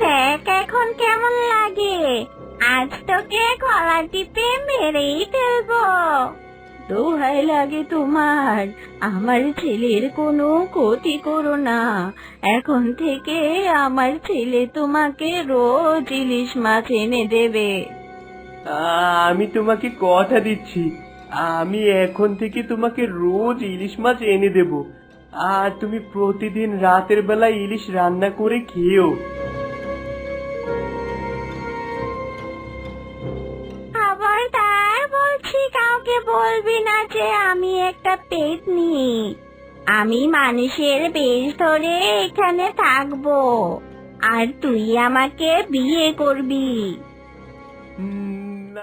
দেখ এখন কেমন লাগে। আজ তোকে গলা টিপে মেরেই ফেলব। দোহাই লাগে তোমার। আমার ছেলের কোনো ক্ষতি করো না। এখন থেকে আমার ছেলে তোমাকে রোজ ইলিশ মাছ এনে দেবে। আমি তোমাকে কথা দিচ্ছি। আমি এখন থেকে তোমাকে রোজ ইলিশ মাছ এনে দেব। আর তুমি প্রতিদিন রাতের বেলা ইলিশ রান্না করে খেও খবরদার বলছি কাউকে বলবি না যে আমি একটা পেতনি। আমি মানুষের বেশ ধরে এখানে থাকব। আর তুই আমাকে বিয়ে করবি।